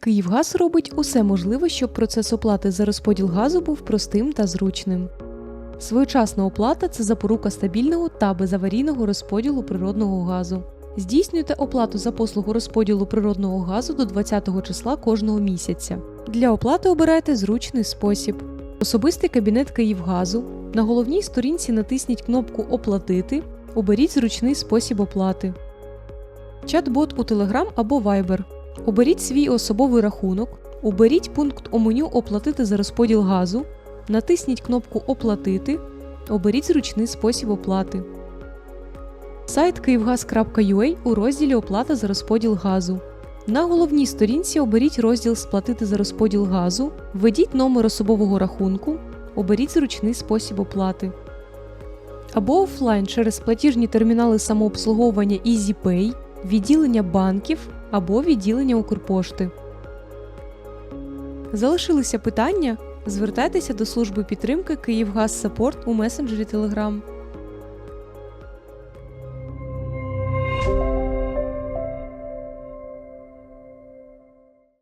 Київгаз робить усе можливе, щоб процес оплати за розподіл газу був простим та зручним. Своєчасна оплата це запорука стабільного та безаварійного розподілу природного газу. Здійснюйте оплату за послугу розподілу природного газу до 20 числа кожного місяця. Для оплати обирайте зручний спосіб. Особистий кабінет Київгазу. На головній сторінці натисніть кнопку Оплатити. Оберіть зручний спосіб оплати. Чат-бот у Telegram або Viber. Оберіть свій особовий рахунок. Оберіть пункт у меню Оплатити за розподіл газу. Натисніть кнопку Оплатити. Оберіть зручний спосіб оплати. Сайт kyiv.gas.ua у розділі Оплата за розподіл газу. На головній сторінці оберіть розділ Сплатити за розподіл газу, введіть номер особового рахунку, оберіть зручний спосіб оплати. Або офлайн через платіжні термінали самообслуговування EasyPay, відділення банків або відділення Укрпошти. Залишилися питання? Звертайтеся до служби підтримки Київгаз Саппорт у месенджері Telegram.